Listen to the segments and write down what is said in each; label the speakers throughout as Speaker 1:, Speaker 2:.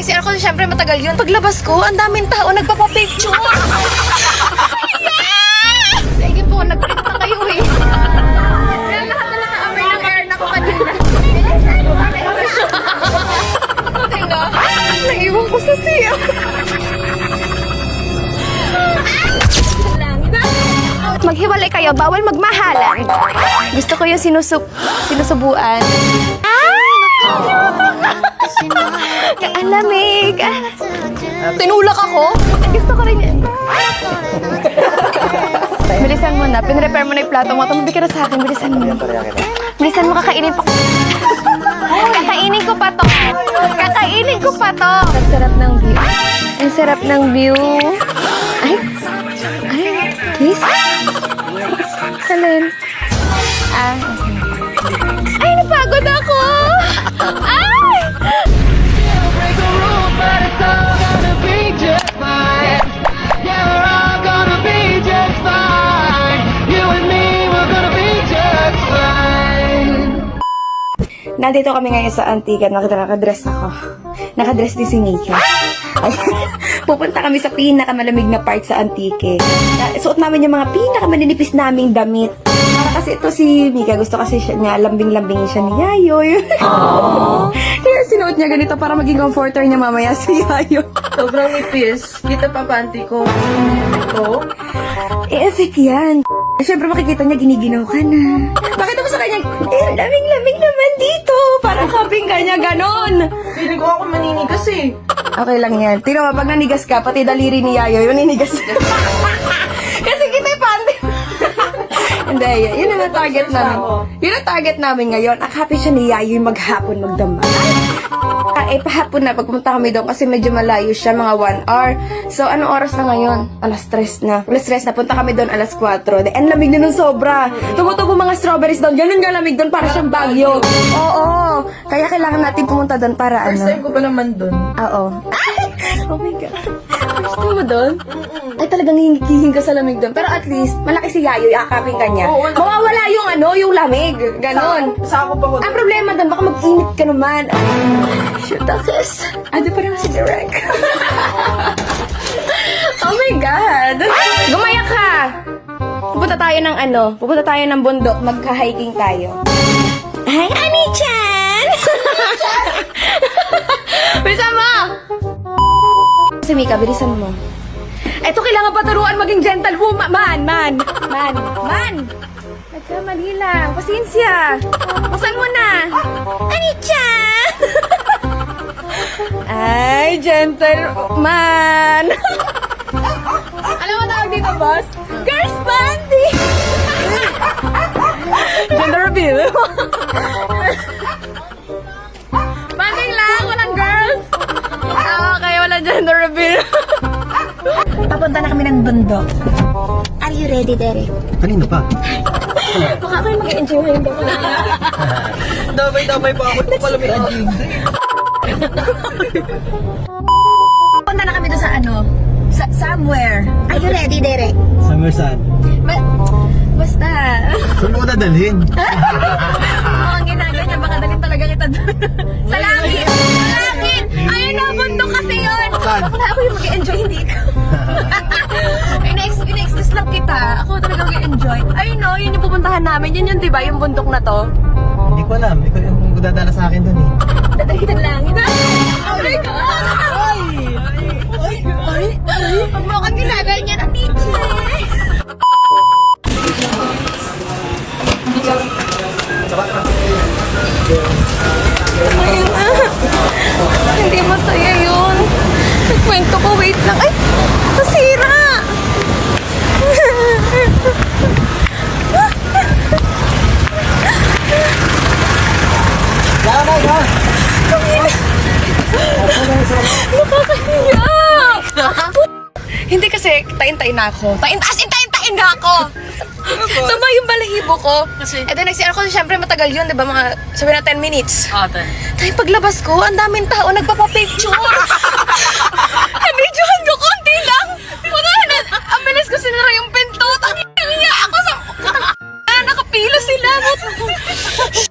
Speaker 1: nag ako, syempre matagal yun. Paglabas ko, ang daming tao nagpapapicture. Sige po, nag-print na kayo eh. Kaya lahat na naka-amer ng air na ko kanina. Na. Naiwan ko sa siya. Maghiwalay kayo, bawal magmahalan. Gusto ko yung sinusub sinusubuan. Ang lamig. Tinulak ako. Gusto ko rin yan. Bilisan mo na. Pinrepair mo na yung plato mo. Tumabi ka na sa akin. Bilisan mo. Bilisan mo. Kakainin pa. Kakainin ko pa to. Kakainin ko pa to. Ang sarap ng view. Ang sarap ng view. Ay. Ay. Kiss. Salin. Ah. Nandito kami ngayon sa Antigua. Nakita nakadress ako. Nakadress din si Mika. Ay, pupunta kami sa pinakamalamig na part sa Antique. Suot namin yung mga pinakamaninipis naming damit. Para kasi ito si Mika, gusto kasi siya niya, lambing-lambing siya ni Yayoy. Kaya sinuot niya ganito para maging comforter niya mamaya si Yayoy.
Speaker 2: Sobrang nipis. Kita pa panty ko. Ito.
Speaker 1: Eh, effect yan. Siyempre makikita niya giniginaw ka na. Bakit mo sa kanya, eh, laming-laming naman dito. Parang kaping ka niya, ganon.
Speaker 2: Feeling ko ako maninigas eh.
Speaker 1: Okay lang yan. Tino mo, pag nanigas ka, pati daliri ni Yayo, yun nanigas. Kasi kita yung panty. Hindi, yun, ang target namin. Yun ang target namin ngayon. Happy siya ni Yayo yung maghapon magdama. Ah, eh, pahapon na, pagpunta kami doon kasi medyo malayo siya, mga 1 hour. So, anong oras na ngayon? Alas 3 na. Alas 3 na, punta kami doon alas 4. De, ang lamig na nun sobra. Tumutubo mga strawberries doon. Ganun nga lamig doon, para siyang bagyo. Oo, kaya kailangan natin pumunta doon para
Speaker 2: First
Speaker 1: ano.
Speaker 2: time ko pa naman dun.
Speaker 1: Oo. Oh my God. Time mo doon? Ay, talagang hingikihin ka sa lamig doon. Pero at least, malaki si Yayo, yakapin ka niya.
Speaker 2: Oo, wala.
Speaker 1: Mawawala yung ano, yung lamig. Ganon.
Speaker 2: Sa ako pa ko.
Speaker 1: Ang problema doon, baka mag-init ka naman. Shoot, kiss. Ando pa naman si Direk. oh my God. Gumaya ka. Pupunta tayo ng ano, pupunta tayo ng bundok, magka-hiking tayo. Hi, Ani-chan! Bilisan mo! Si Mika, bilisan mo. Ito kailangan paturuan maging gentlewoman. Man, man, man, man! Nagkamali lang. Pasensya. Buksan mo na. Ani-chan! Ay, gentleman! Alam mo tawag dito, boss? Girls Bandy! Gender reveal. Reveal. Papunta na kami ng bundok. Are you ready, Derek?
Speaker 3: Kanino pa?
Speaker 1: Baka kayo mag-enjoy ngayon ba?
Speaker 2: Damay-damay pa ako. Ito pala may aging.
Speaker 1: Punta na kami doon sa ano? Sa somewhere. Are you ready, Derek?
Speaker 3: Summer saan?
Speaker 1: Ba- basta.
Speaker 3: Saan mo dadalhin?
Speaker 1: Mukhang ginaganyan, baka dalhin talaga kita doon. sa Baka ako yung mag-enjoy, hindi ikaw. In-ex- In-excuse lang kita. Ako talaga mag-enjoy. Ayun no, yun yung pupuntahan namin. Yun yun, di ba? Yung bundok na to.
Speaker 3: Hindi ko alam. Ikaw yung dadala sa akin dun eh.
Speaker 1: Dadalhin ng langit. Oh my God! Ay! Ay! Ay! Ay! Pag mo kang ginaganyan, ang teacher! Hindi masaya yun. Nagkwento ko, wait lang. Ay! Nasira! Nakakahiya! Hindi kasi, tain-tain na ako. Tain, as in, tain-tain na ako! Tama yung balahibo ko.
Speaker 2: Kasi-
Speaker 1: Eh, then year ako, syempre matagal yun, di ba? Mga, sabi na 10 minutes.
Speaker 2: Ate.
Speaker 1: Tayo paglabas ko, ang daming tao nagpapapicture. Nabidyohan ko, konti lang. Wala na, ang bilis ko sinara yung pinto. Tangiya ako sa... Ah, nakapila sila.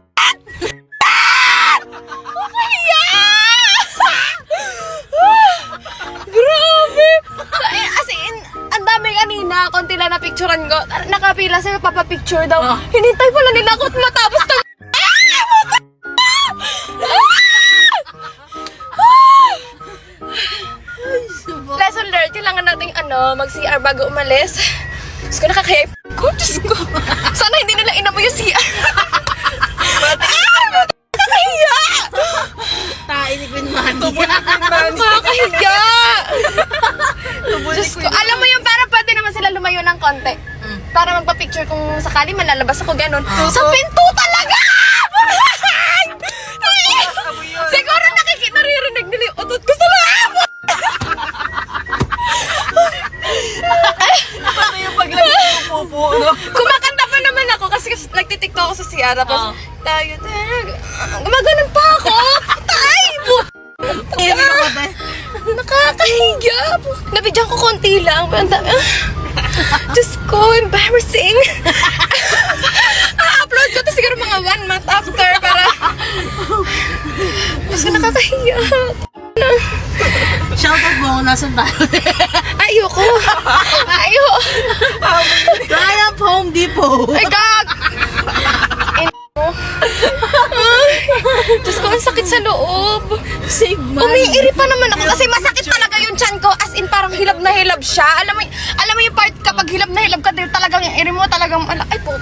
Speaker 1: Nakapila sa'yo, papapicture daw. Hinintay pala nila ako at matapos na... Lesson learned, kailangan nating ano, mag-CR bago umalis. Diyos ko, nakakaya ko. Diyos ko. Sana hindi nila inamoy yung CR. Ah! Nakakahiya!
Speaker 2: Tain ni Queen Mandy.
Speaker 1: Nakakahiya! Diyos ko, alam mo yung parang pwede naman sila lumayo ng konti. Para magpa-picture kung sakali man lalabas ako ganun. Sa pinto talaga! Siguro nakikita, naririnig nila yung utot ko sa labo!
Speaker 2: Paano yung paglagay ng pupo, no?
Speaker 1: Kumakanta pa naman ako kasi, nagtitiktok ako sa CR. Tapos, tayo, tayo, gumaganon pa ako! Tay!
Speaker 2: Hindi ko ba?
Speaker 1: Nakakahiya! Nabidyan ko konti lang. Ang dami- Diyos ko, embarrassing. A-upload ko to siguro mga one month after para... Diyos ko, nakakahiya.
Speaker 2: Shoutout mo kung nasan tayo.
Speaker 1: Ayoko. Ayoko.
Speaker 2: Triumph Home Depot.
Speaker 1: Ay, gag! Diyos ko, ang sakit sa loob.
Speaker 2: Save money.
Speaker 1: Umiiri pa naman ako kasi masakit talaga yung chan ko. As in, parang hilab na hilab siya. Alam mo, alam mo yung part kapag hilab na hilab ka, talagang yung iri mo talagang, ala, ay po.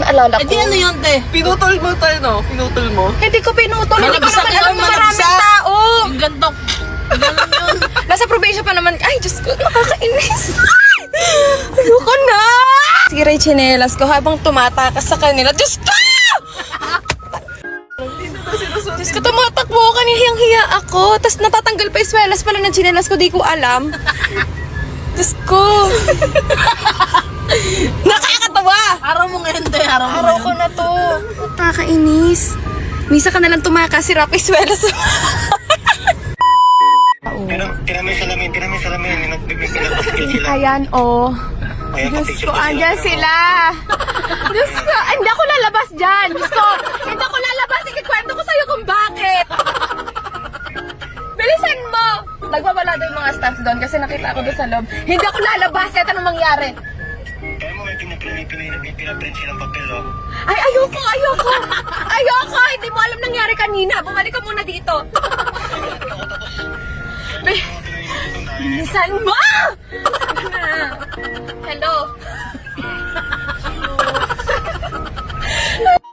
Speaker 1: Naalala ko.
Speaker 2: Eh di ano yun, te?
Speaker 4: Pinutol mo tayo, no? Pinutol mo.
Speaker 1: Hindi ko pinutol. Hindi ko naman alam na maraming tao.
Speaker 2: Yung gantok. Ganun yun.
Speaker 1: Nasa probation pa naman. Ay, Diyos ko, nakakainis. Ayoko na. Sige, Ray, chinelas ko habang tumatakas sa kanila. Diyos ko! Diyos ko, tumatakbo ako. Kanihiyang-hiya ako. Tapos natatanggal pa yung swelas pala ng chinelas ko. Di ko alam. Diyos ko. Nakakatawa!
Speaker 2: Araw mo ngayon, te. Araw mo
Speaker 1: Araw
Speaker 2: ngayon.
Speaker 1: ko na to. Nakakainis. Misa ka na lang tumakas si Rappi Swelas.
Speaker 5: Pero tinamin salamin, tinamin salamin, yung nagpipinapasakil sila.
Speaker 1: Ayan, oh.
Speaker 5: Kaya
Speaker 1: Diyos ko, andyan sila. Diyos ko, hindi ako lalabas dyan. Diyos ko, hindi ako lalabas. Ikikwento ko sa'yo kung bakit. Bilisan mo. Nagwawala daw yung mga staff doon kasi nakita ako doon sa loob. Hindi ako lalabas kahit anong mangyari.
Speaker 5: Kaya mo may pinaprint, pinaprint, silang papel, oh.
Speaker 1: Ay, ayoko, ayoko. Ayoko, hindi mo alam nangyari kanina. Bumalik ka muna dito. Bi- Bilisan mo! Hello?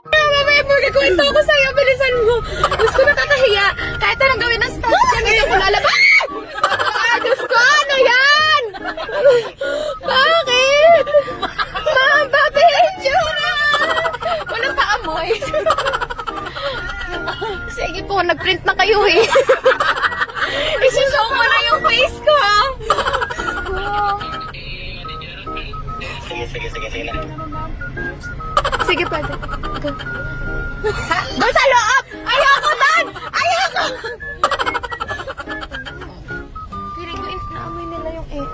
Speaker 1: Mamaya mo, kikwento ko sa'yo. Bilisan mo. Diyos ko, nakakahiya. Kahit anong gawin ng staff dyan, hindi ako lalabas. Ah, Diyos ko, ano yan? Bakit? Ma'am, bakit? Jura! Walang paamoy. Sige po, nag-print na kayo eh. Isushow mo na yung face ko.
Speaker 5: Sige, sige, sige, sige lang.
Speaker 1: Sige, pwede. Go. Ha? Doon sa loob! Ayoko doon! Ayoko! Feeling ko, in- naamoy nila yung eh.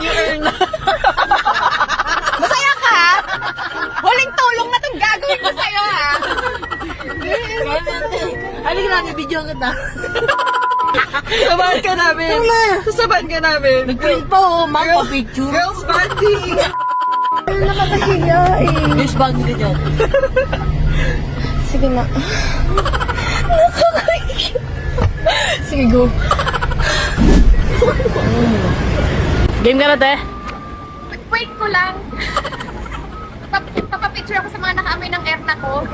Speaker 1: yung urna. Masaya ka, ha? Huling tulong na itong gagawin ko sa'yo, ha?
Speaker 2: Halika na, video kita.
Speaker 4: Sabahan ka namin. Sasabahan ka namin.
Speaker 2: Nag-print pa, oh. Ma'am, pa picture.
Speaker 4: Girls Bandy!
Speaker 1: Ano nakakahiya, eh.
Speaker 2: Miss bag ka dyan.
Speaker 1: Sige na. Nakakahiya. Sige, go.
Speaker 2: Game ka na, te.
Speaker 1: Wait ko lang. Pap- Papapicture ako sa mga nakaamoy ng erna ko.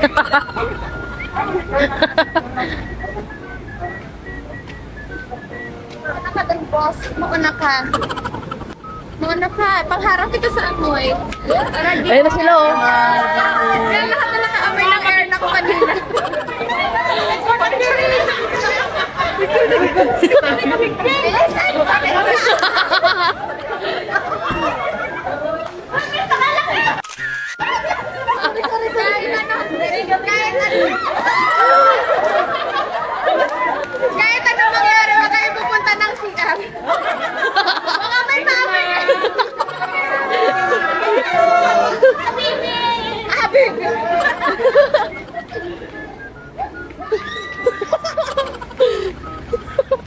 Speaker 1: Mauna ka dun, boss. Mauna ka. Mauna ka. Pangharap kita sa amoy.
Speaker 2: Ayun na sila, oh.
Speaker 1: Kaya lahat na nakaamoy ng erna ko kanina. Mo kami. Kahit ano mangyari, huwag kayo CR. Baka may mami. Habibi!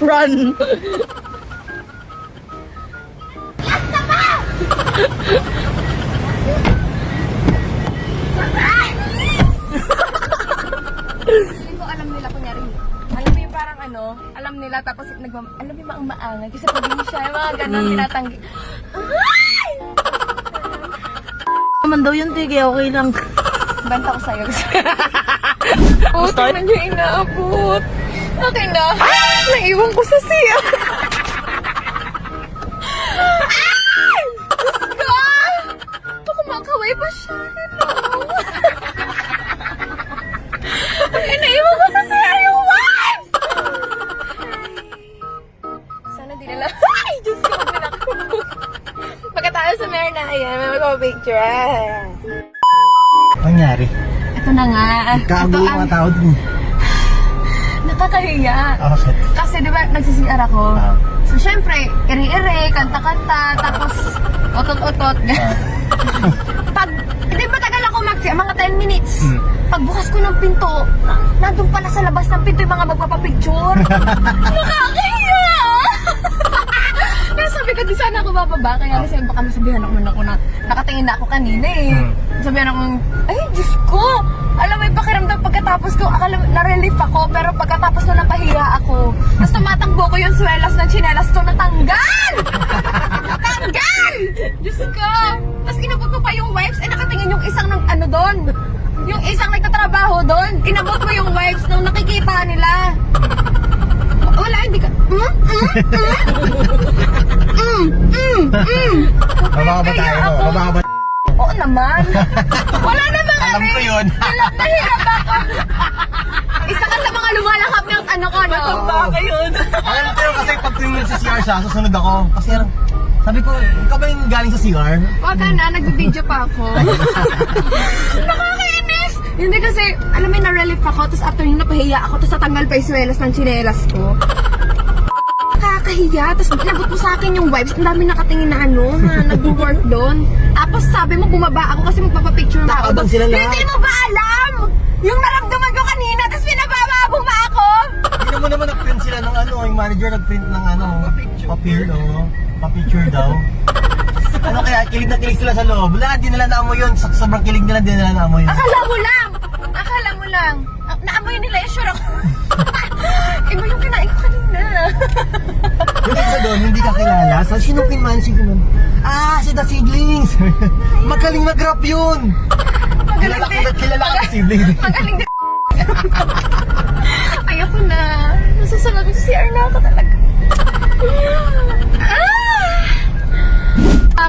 Speaker 2: Run.
Speaker 1: Nila tapos nagmam... Alam mo mga maangan kasi pag hindi siya, yung mga ganun, tinatanggi.
Speaker 2: Naman daw yun, tige. Okay lang.
Speaker 1: Banta ko sa'yo. niyo yung inaabot. Okay na. Naiwan ko sa siya. Ah.
Speaker 3: Nangyari.
Speaker 1: Ito na nga.
Speaker 3: Yung
Speaker 1: ang
Speaker 3: mga tao dun.
Speaker 1: nakakahiya.
Speaker 3: Ah, shit.
Speaker 1: Kasi di ba, nagsisiyar ako.
Speaker 3: Ah.
Speaker 1: So, syempre, iri-iri, kanta-kanta, tapos otot-otot. Pag, hindi matagal ako mag mga 10 minutes.
Speaker 3: Hmm.
Speaker 1: Pagbukas ko ng pinto, na- nandun pala sa labas ng pinto yung mga magpapapicture. Nakakahiya! Di sana ako bababa. Kaya kasi baka masabihan ako man ako na nakatingin na ako kanina eh.
Speaker 3: Hmm.
Speaker 1: Sabihan ako, ay, Diyos ko! Alam mo yung pakiramdam pagkatapos ko, akala na-relief ako, pero pagkatapos ko napahiya ako. Tapos tumatakbo ko yung swelas ng chinelas ko natanggal! Natanggal! Diyos ko! Tapos inabot ko pa yung wipes, eh nakatingin yung isang ng ano doon. Yung isang nagtatrabaho doon. Inabot mo yung wipes nung nakikita nila. Wala, hindi ka... Mm, mm, mm. Mm, mm, mm.
Speaker 3: Mababa ba tayo?
Speaker 1: Kaya ako-
Speaker 3: Mababa ba?
Speaker 1: Oo naman. Wala namang
Speaker 3: Alam ko yun.
Speaker 1: Hirap na hirap ako. Isa ka sa mga lumalakap ng ano ko, no?
Speaker 4: Baka yun.
Speaker 3: Alam ko yun kasi pag tingin sa CR siya, susunod ako. Kasi sabi ko, ikaw ba yung galing sa CR?
Speaker 1: Wag ka na, nag-video pa ako. Nakakainis! Hindi kasi, alam mo, na-relief ako, tapos after yung napahiya ako, tapos natanggal pa yung swelas ng chinelas ko. Nakakahiya, tapos inabot mo sa akin yung wipes, ang dami nakatingin na ano, na nag-work doon. Tapos sabi mo, bumaba ako kasi magpapapicture na ako.
Speaker 3: Nakabang sila lahat.
Speaker 1: Hindi mo ba alam? Yung naramdaman ko kanina, tapos pinabababong ba ako?
Speaker 3: Hindi mo naman nag-print sila ng ano, yung manager nag-print ng ano, papir, oh. Pa-picture daw. ano kaya, kilig na kilig sila sa loob. Wala, di nila naamoy yun. Sa sobrang kilig nila, di nila naamoy yun.
Speaker 1: Akala mo lang! Akala mo lang! Ah, Naamoy nila yung sure ako. Iba yung kinain ko kanina.
Speaker 3: Yung isa doon, hindi ka kilala. Sa sinong pinman, sige man. Ah, si The Siblings. Magaling mag-rap yun. Kilala ko, kilala ko si Siblings.
Speaker 1: Magaling din. Ayoko na. Nasusunod ko si CR na ako talaga.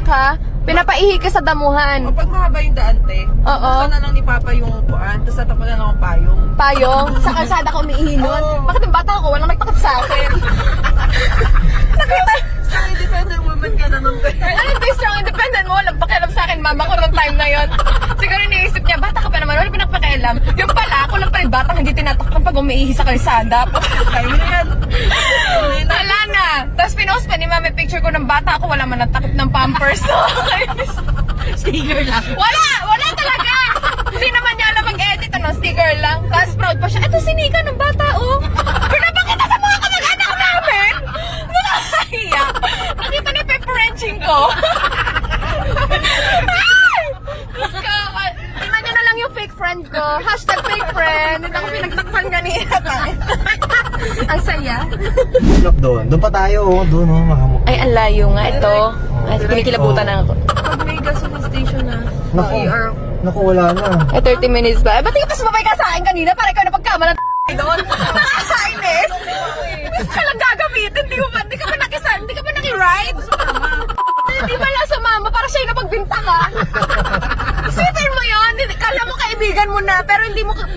Speaker 1: Ah! Pinapaihi ka sa damuhan.
Speaker 4: Kapag mahaba yung daan, te,
Speaker 1: Oo.
Speaker 4: sana lang ni Papa yung upuan, tapos tatapon na lang ang payong.
Speaker 1: Payong, sa kalsada ka umiihi nun.
Speaker 4: Oo.
Speaker 1: Bakit yung bata ko, walang nagtakot sa akin. Nakita,
Speaker 4: Strong independent woman ka na nun, te.
Speaker 1: Ano ba yung strong independent mo? Walang pakialam sa akin, mama ko nung time na yon. Siguro iniisip niya, bata ka pa naman, wala pinagpakialam. Yung pala, ako lang pala yung batang hindi tinatakpan pag umiihi sa kalsada.
Speaker 4: Mo na yan.
Speaker 1: wala na. Tapos pinost pa ni mama picture ko ng bata ako, wala man natakip ng pampers.
Speaker 4: Sticker lang.
Speaker 1: wala! Wala talaga! Hindi naman niya alam mag-edit, ano, sticker lang. Tapos proud pa siya, ito si Nika ng bata, oh. Pinapakita sa mga kamag-anak namin! Nakakahiya. Nakita niya wrenching ko. Diyos ko, tingnan niyo na lang yung fake friend ko. Hashtag fake friend. Hindi ako pinagtakpan kanina. Ang saya.
Speaker 3: Look doon. Doon pa tayo, oh. Doon, oh. Makamuk.
Speaker 1: Ay, ang layo nga ito. Ay, kinikilabutan na ako.
Speaker 4: Pag may gasoline station na,
Speaker 3: Naku.
Speaker 4: ER,
Speaker 3: Naku, wala na.
Speaker 1: Ay, 30 minutes ba? Eh, ba't di ka pa sumabay ka sa akin kanina? Para ikaw na napagbintangan? Isipin mo yun. Kala mo kaibigan mo na, pero hindi mo... ka-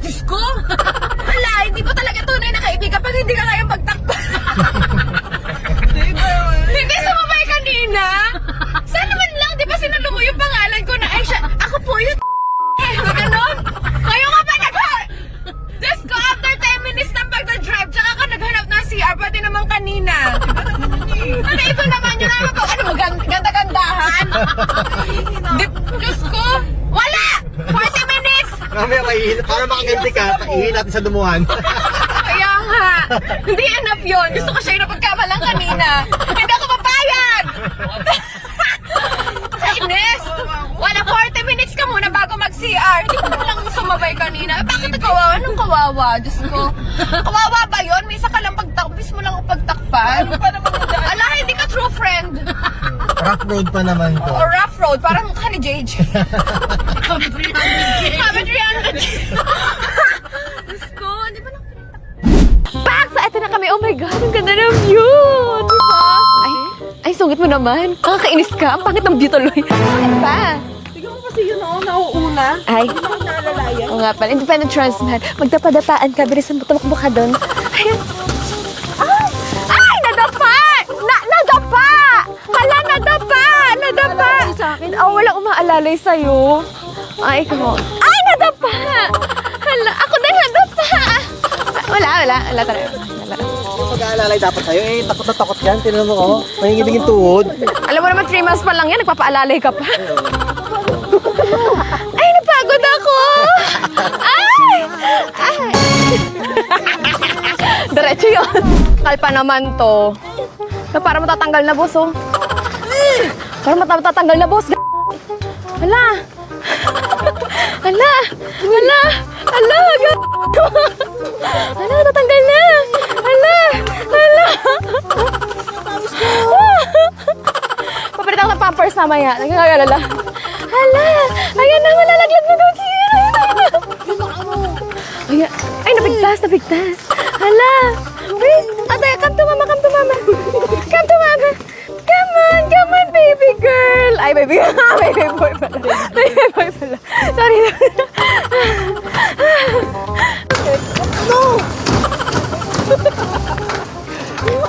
Speaker 1: Diyos ko! Wala, hindi mo talaga tunay na kaibigan pag hindi ka kayang magtakpan. Ganda-gandahan? Di, Diyos ko, wala! 40 minutes!
Speaker 3: Mamaya, maihin. Para makaganti ka, ihin natin sa dumuhan.
Speaker 1: Kaya nga, hindi enough yun. Gusto ko siya yung napagkamalang kanina. Hindi ako papayag! minutes ka muna bago mag-CR. Hindi ko na lang sumabay kanina. Bakit kawawa? Anong kawawa? Diyos ko. Kawawa ba yun? May isa ka lang pagtakbis mo lang ang pagtakpan. Ano pa naman Ala, hindi ka true friend.
Speaker 3: Rough road pa naman to.
Speaker 1: O rough road, parang mukha ni JJ. Happy 300K. Happy 300K. Diyos ko, hindi ba nang Pak! Sa ito na kami. Oh my God, ang ganda ng view! Di ba? Ay, ay, sungit mo naman. Nakakainis ka. Ang pangit ng view tuloy. Bakit ba?
Speaker 4: Tignan mo kasi yun ako, nauuna.
Speaker 1: Ay,
Speaker 4: Hindi mo naalalayan.
Speaker 1: oo nga pala. Independent transman. Magdapadapaan ka. Bilisan mo. Tumakbo ka doon. Ayun. Nadapa! Oh, wala umaalalay sa'yo. Ay, ikaw. Ay, nadapa! Hala, ako din nadapa! Wala, wala. Wala talaga. Wala.
Speaker 3: Pag-aalalay dapat sa'yo, eh, takot na takot yan. Tinan mo, oh. Manginginig yung tuhod.
Speaker 1: Alam mo naman, 3 months pa lang yan. Nagpapaalalay ka pa. Ay, napagod ako! Ay! Ay! Diretso yun. Kalpa naman to. Na para matatanggal na, boss, oh. Mata- matatanggal na, boss. Hala! Hala! Hala! Hala! Hala, matatanggal na! Hala! Hala! Papalit ako ng pampers mamaya. Nagkakagalala. Hala! Ayan na, malalaglag na daw na, ayan na. Ayan. Ay, nabigtas, nabigtas. Baby baby boy pala. Baby boy pala. Sorry.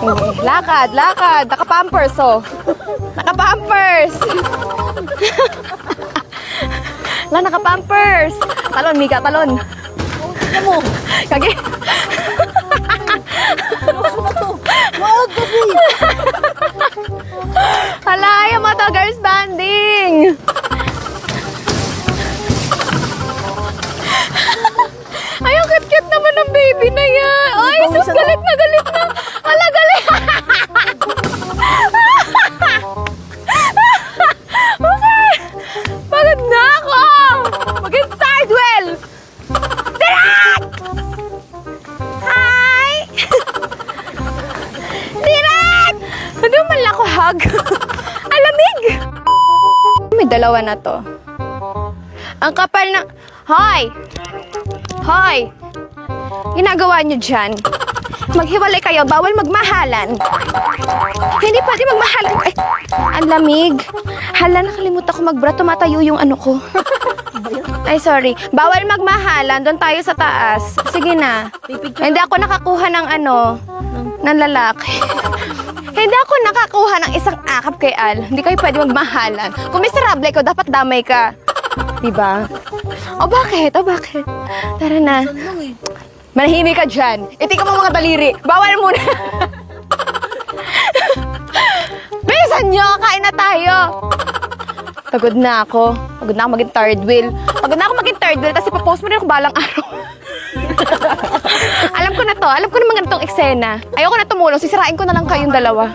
Speaker 1: Okay, lakad, lakad. Naka-pampers, oh. Naka-pampers. La, naka-pampers. Talon, Mika, talon. Ano mo? Kage. Hala, yung mga girls yan. Ay, sus, galit na, galit na. Hala, galit. okay. Pagod na ako. Mag-inside well. Direk! Hi! Direk! Hindi mo man lang ako hug. Alamig! May dalawa na to. Ang kapal na... Hoy! Hoy! Ginagawa niyo dyan. Maghiwalay kayo, bawal magmahalan. Hindi pwede magmahalan. Ay, ang lamig. Hala, nakalimutan ko magbra. Tumatayo yung ano ko. Ay, sorry. Bawal magmahalan. Doon tayo sa taas. Sige na. Hindi ako nakakuha ng ano, ng lalaki. Hindi ako nakakuha ng isang akap kay Al. Hindi kayo pwede magmahalan. Kung miserable ko, dapat damay ka. Diba? O bakit? O bakit? Tara na. Manahimik ka dyan. Itika mo mga daliri. Bawal muna. Bilisan nyo! Kain na tayo! Pagod na ako. Pagod na ako maging third wheel. Pagod na ako maging third wheel, tapos ipapost mo rin ako balang araw. alam ko na to. Alam ko naman ganitong eksena. Ayoko na tumulong. Sisirain ko na lang kayong dalawa.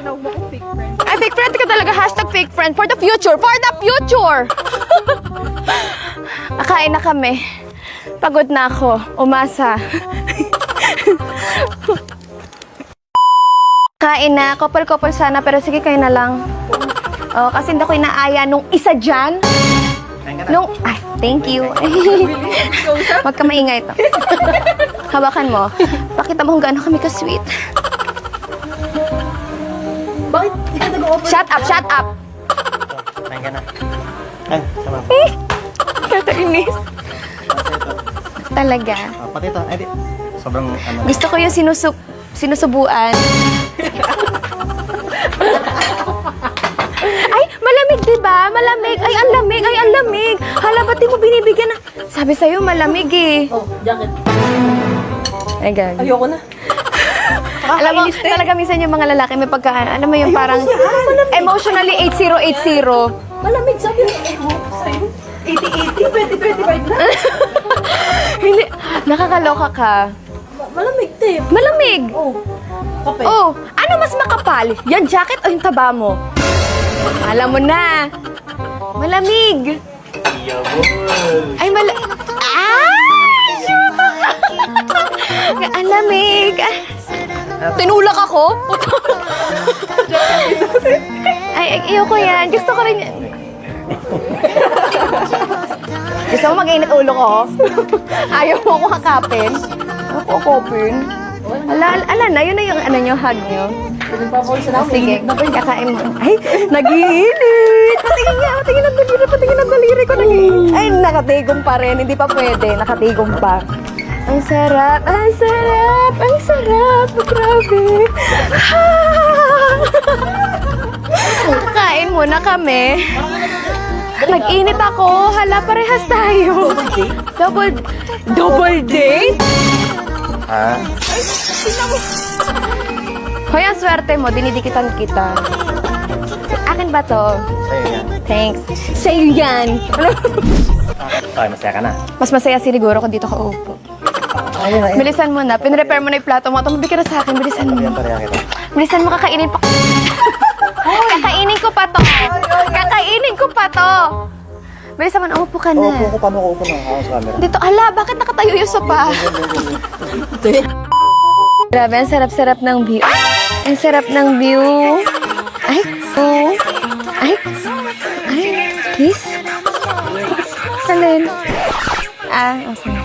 Speaker 1: Ay, fake friend ka talaga. Hashtag fake friend. For the future. For the future! Akain na kami. Pagod na ako. Umasa. Kain na. Couple-couple sana. Pero sige, kayo na lang. Oh, kasi hindi ko inaaya nung isa dyan. Nung, ay, thank you. Huwag ka maingay ito. Hawakan mo. Pakita mo kung gaano kami ka-sweet.
Speaker 2: Bakit? Di ka nag-offer?
Speaker 1: Shut up, shut up.
Speaker 3: Kain ka na. Ay, sama.
Speaker 1: Katainis. Talaga.
Speaker 3: Ah, pati ito, edi, sobrang ano.
Speaker 1: Gusto ko yung sinusub sinusubuan. ay, malamig, di ba? Malamig. Ay, ang lamig. Ay, ang lamig. Hala, ba't mo binibigyan na? Sabi sa'yo, malamig eh.
Speaker 2: Oh, jacket.
Speaker 1: Ay, gag.
Speaker 2: Ayoko na.
Speaker 1: Alam mo, Nakakainis talaga minsan yung mga lalaki may pagkaan. Alam mo yung parang Ayoko emotionally 8080.
Speaker 2: Malamig sabi ko. Ayoko sa'yo. 80, 80, 20, 25 na.
Speaker 1: Hindi, nakakaloka ka.
Speaker 2: Malamig, te.
Speaker 1: Malamig? Oo.
Speaker 2: Oh. Kape.
Speaker 1: Oh, ano mas makapal? Yan jacket o yung taba mo? Alam mo na. Malamig. Ay, mala... Ah! Shoot! Ang lamig. Tinulak ako. ay, ay, ayoko yan. Gusto ko rin. Gusto mo mag-init ulo ko? Ayaw mo ako hakapin? Ako hakapin? Ala, ala na, yun na yung ano nyo, hug nyo. Oh, sige, kakain mo. Ay, nag-iinit! Patingin nga, patingin ang daliri, patingin ang daliri ko. nag Ay, nakatigom pa rin. Hindi pa pwede, nakatigom pa. Ang sarap, ang sarap, ang sarap. Grabe. Kakain muna kami. Nag-init ako. Hala, parehas tayo. Double date? Double date?
Speaker 3: Ha?
Speaker 1: Hoy, ang swerte mo. Dinidikitan kita. Akin ba to?
Speaker 3: Sa'yo yan.
Speaker 1: Thanks. Sa'yo yan.
Speaker 3: Okay, masaya ka na.
Speaker 1: Mas masaya siguro kung dito ka upo.
Speaker 3: Ayun na,
Speaker 1: Bilisan mo na. Pinrepair mo na yung plato mo. Tumabi ka na sa akin. Bilisan mo.
Speaker 3: Yan, pareha kita.
Speaker 1: Bilisan mo, kakainin pa. Kakainin ko pa to. Kakainin ko pa to. Bilisan mo, na, umupo ka na.
Speaker 3: ko, paano ko upo house camera?
Speaker 1: Dito, ala, bakit nakatayo yung sopa? Grabe, ang sarap-sarap ng view. Ang sarap ng view. Ay, oh. Ay, ay, kiss. Alin? Ah, okay.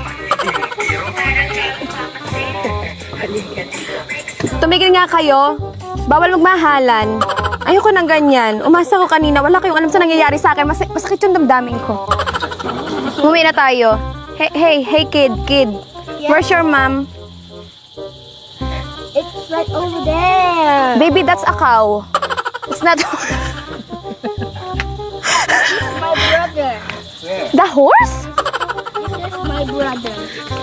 Speaker 1: Tumigil nga kayo. Bawal magmahalan. Ayoko ng ganyan. Umasa ko kanina. Wala kayong alam sa nangyayari sa akin. Mas masakit yung damdamin ko. Umuwi na tayo. Hey, hey, hey kid, kid. Where's your mom?
Speaker 2: It's right over there.
Speaker 1: Baby, that's a cow. It's not...
Speaker 2: My brother.
Speaker 1: The horse?
Speaker 2: This is my brother.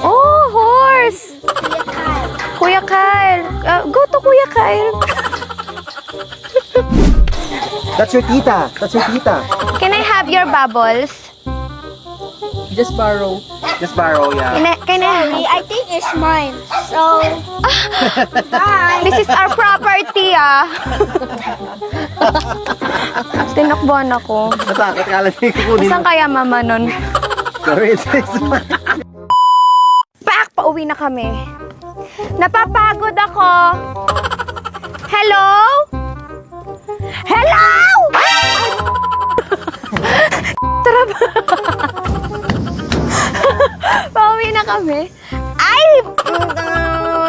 Speaker 1: Oh, horse!
Speaker 2: Kuya Kyle.
Speaker 1: Kuya Kyle. Uh, go to Kuya Kyle.
Speaker 3: That's your tita. That's your tita.
Speaker 1: Can I have your bubbles?
Speaker 4: Just borrow.
Speaker 3: Just borrow, yeah.
Speaker 1: Can I, can I
Speaker 2: Sorry, I think it's mine. So, bye.
Speaker 1: This is our property, ah. Tinakbuhan ako.
Speaker 3: Natakot ka lang yung kukunin
Speaker 1: Saan kaya mama nun?
Speaker 3: Sorry, it's
Speaker 1: Pak! Pauwi na kami. Napapagod ako. Hello? Hello? Tara ba? Pauwi na kami. Ay!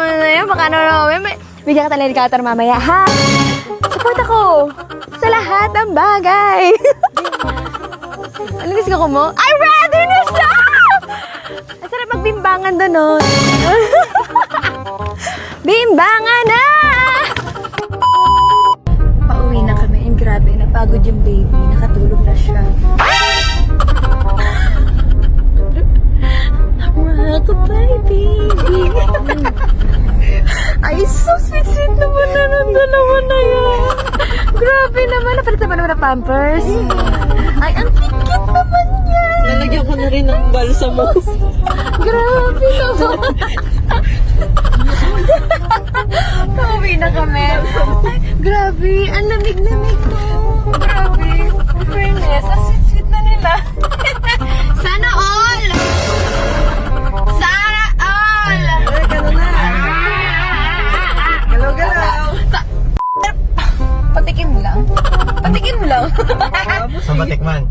Speaker 1: Ano yan? Baka ano na may Bigyan ka talaga ng helicopter mamaya, ha? Support ako sa lahat ng bagay. ano gusto ko mo? Ay, ready na siya! Ang sarap magbimbangan doon, no? Bimbangan na! Napagod yung baby. Nakatulog na siya. Rockabye, baby. Ay, so sweet-sweet naman na ng dalawa na yan. Grabe naman. Napalitan mo naman ng pampers. Ay, ang cute naman yan.
Speaker 4: Lalagyan ko na rin ng balsamo.
Speaker 1: Grabe naman. Pauwi na kami. Ay, grabe. Ang lamig-lamig ko. Grabe. In fairness, ang sweet-sweet na nila. Sana all! Sana all!
Speaker 4: Galaw-galaw.
Speaker 1: Patikim lang. Patikim lang.
Speaker 3: Sa batikman.